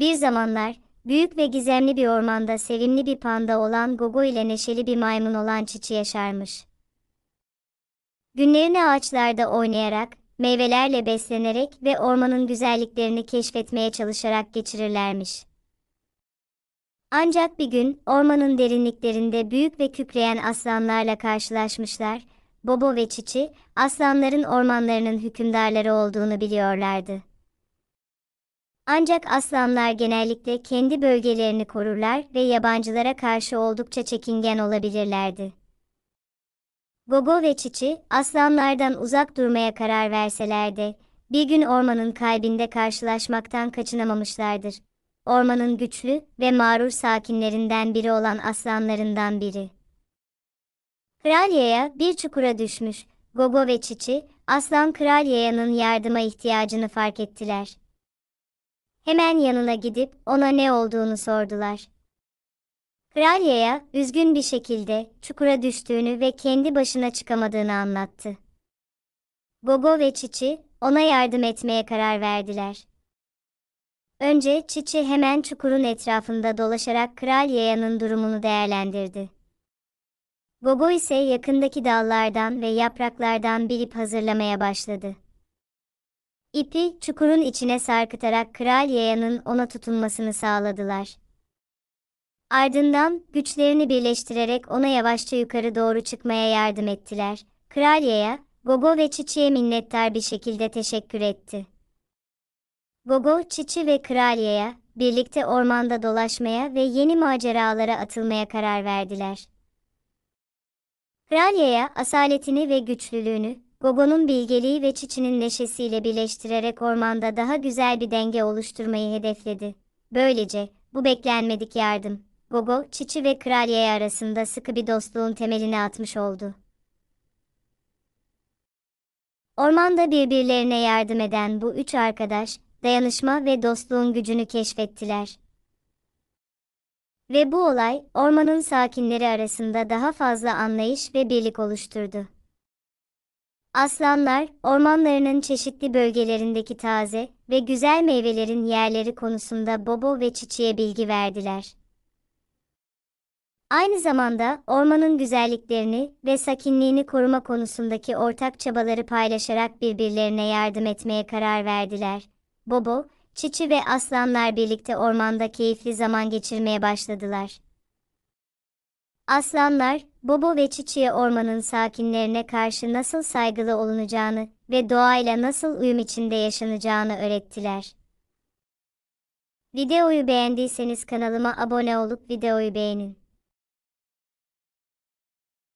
Bir zamanlar, büyük ve gizemli bir ormanda sevimli bir panda olan Gogo ile neşeli bir maymun olan Çiçi yaşarmış. Günlerini ağaçlarda oynayarak, meyvelerle beslenerek ve ormanın güzelliklerini keşfetmeye çalışarak geçirirlermiş. Ancak bir gün ormanın derinliklerinde büyük ve kükreyen aslanlarla karşılaşmışlar. Bobo ve Çiçi, aslanların ormanlarının hükümdarları olduğunu biliyorlardı. Ancak aslanlar genellikle kendi bölgelerini korurlar ve yabancılara karşı oldukça çekingen olabilirlerdi. Gogo ve Çiçi, aslanlardan uzak durmaya karar verseler de, bir gün ormanın kalbinde karşılaşmaktan kaçınamamışlardır. Ormanın güçlü ve mağrur sakinlerinden biri olan aslanlarından biri. Kralya'ya bir çukura düşmüş, Gogo ve Çiçi, aslan Kralya'nın yardıma ihtiyacını fark ettiler. Hemen yanına gidip ona ne olduğunu sordular. Kralya'ya üzgün bir şekilde çukura düştüğünü ve kendi başına çıkamadığını anlattı. Gogo ve Çiçi ona yardım etmeye karar verdiler. Önce Çiçi hemen çukurun etrafında dolaşarak Kralya'nın durumunu değerlendirdi. Gogo ise yakındaki dallardan ve yapraklardan bir ip hazırlamaya başladı. İpi çukurun içine sarkıtarak Kral Yaya'nın ona tutunmasını sağladılar. Ardından güçlerini birleştirerek ona yavaşça yukarı doğru çıkmaya yardım ettiler. Kral Yaya, Gogo ve Çiçi'ye minnettar bir şekilde teşekkür etti. Gogo, Çiçi ve Kral Yaya, birlikte ormanda dolaşmaya ve yeni maceralara atılmaya karar verdiler. Kral Yaya, asaletini ve güçlülüğünü, Gogo'nun bilgeliği ve Çiçi'nin neşesiyle birleştirerek ormanda daha güzel bir denge oluşturmayı hedefledi. Böylece, bu beklenmedik yardım, Gogo, Çiçi ve Kraliye arasında sıkı bir dostluğun temelini atmış oldu. Ormanda birbirlerine yardım eden bu üç arkadaş, dayanışma ve dostluğun gücünü keşfettiler. Ve bu olay, ormanın sakinleri arasında daha fazla anlayış ve birlik oluşturdu. Aslanlar, ormanlarının çeşitli bölgelerindeki taze ve güzel meyvelerin yerleri konusunda Bobo ve Çiçi'ye bilgi verdiler. Aynı zamanda ormanın güzelliklerini ve sakinliğini koruma konusundaki ortak çabaları paylaşarak birbirlerine yardım etmeye karar verdiler. Bobo, Çiçi ve aslanlar birlikte ormanda keyifli zaman geçirmeye başladılar. Aslanlar, Bobo ve Çiçi'ye ormanın sakinlerine karşı nasıl saygılı olunacağını ve doğayla nasıl uyum içinde yaşanacağını öğrettiler. Videoyu beğendiyseniz kanalıma abone olup videoyu beğenin.